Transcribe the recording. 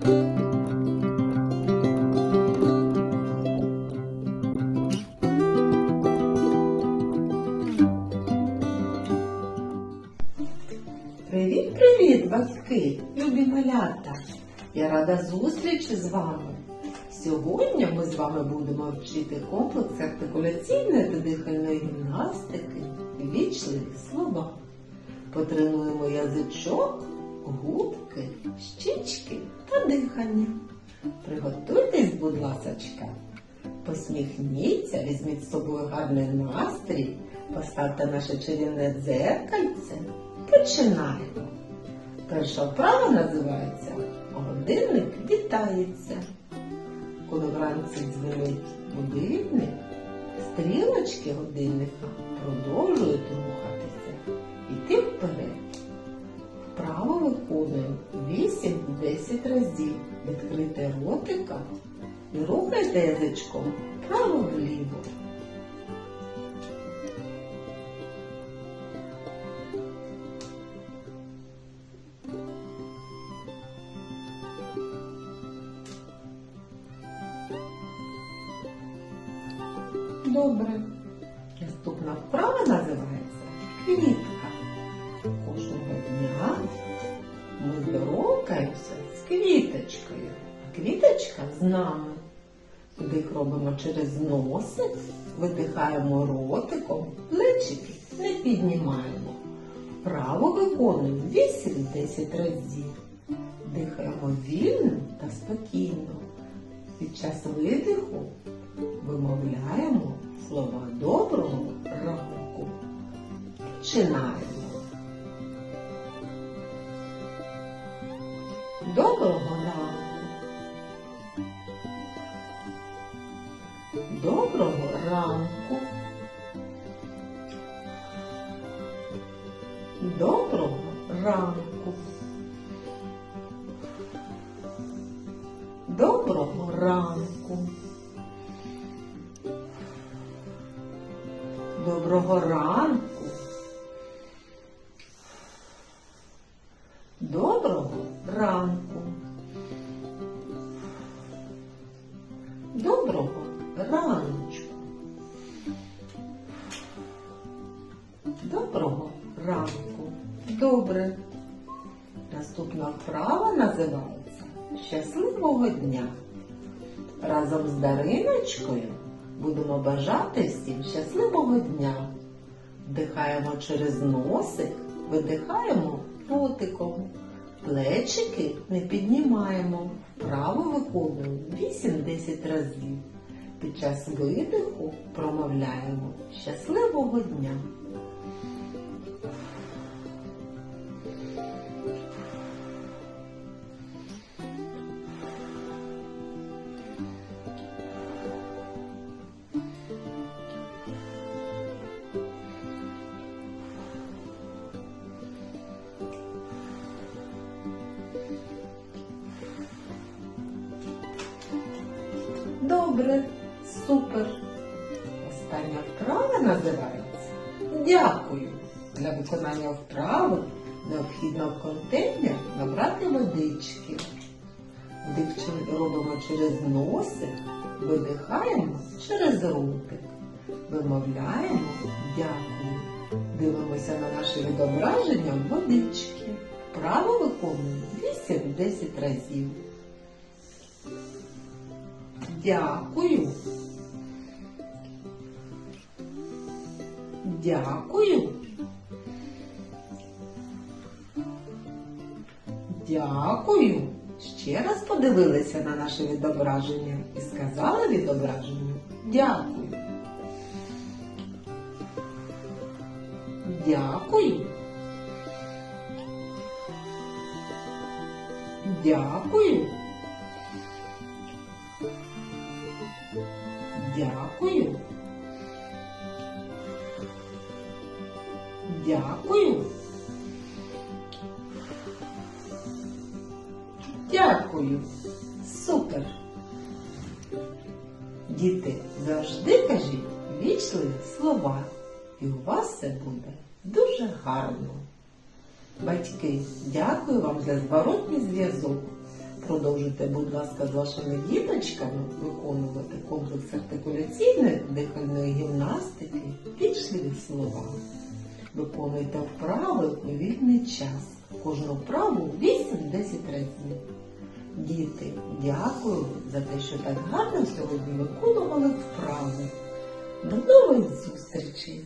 Привіт, привіт, батьки, любі малята! Я рада зустрічі з вами. Сьогодні ми з вами будемо вчити комплекс артикуляційної та дихальної гімнастики вічливі слова. Потренуємо язичок, губки, щічки та дихання. Приготуйтесь, будь ласочка. Посміхніться, візьміть з собою гарний настрій, поставте наше чарівне дзеркальце. Починаємо. Перша вправа називається Годинник вітається. Коли вранці дзвонить будильник, стрілочки годинника продовжують рухатися. 8-10 разів. Відкрийте ротика і рухайте язичком вправо-вліво. Добре. Наступна вправа називається квітка. Кожного дня ми здоровкаємося квіточкою. А квіточка з нами. Вдих робимо через носик, видихаємо ротиком, плечики не піднімаємо. Вправо виконуємо 8-10 разів. Дихаємо вільно та спокійно. Під час видиху вимовляємо слова доброго ранку. Починаємо. Доброго ранку. Доброго ранку. Доброго ранку. Доброго ранку. Доброго ранку. Доброго Наступна вправа називається Щасливого дня. Разом з Дариночкою будемо бажати всім щасливого дня. Вдихаємо через носик, видихаємо ротиком. Плечики не піднімаємо, вправо виконуємо 8-10 разів. Під час видиху промовляємо щасливого дня. Добре, супер. Остання вправа називається Дякую. Для виконання вправи необхідно в контейнер набрати водички. Чер- робимо через носик, видихаємо через ротик. Вимовляємо дякую. Дивимося на наше відображення водички. Вправо виконуємо 8-10 разів. Дякую. Дякую. Дякую. Ще раз подивилися на наше відображення і сказали відображенню дякую. Дякую. Дякую. Дякую. Дякую. Дякую. Супер. Діти, завжди кажіть вічливі слова, і у вас все буде дуже гарно. Батьки, дякую вам за зворотній зв'язок. Продовжуйте, будь ласка, з вашими діточками виконувати комплекс артикуляційної дихальної гімнастики вічливі слова. Виконуйте вправи у вільний час. Кожну вправу 8-10 разів. Діти, дякую за те, що так гарно сьогодні виконували вправи. До нових зустрічей!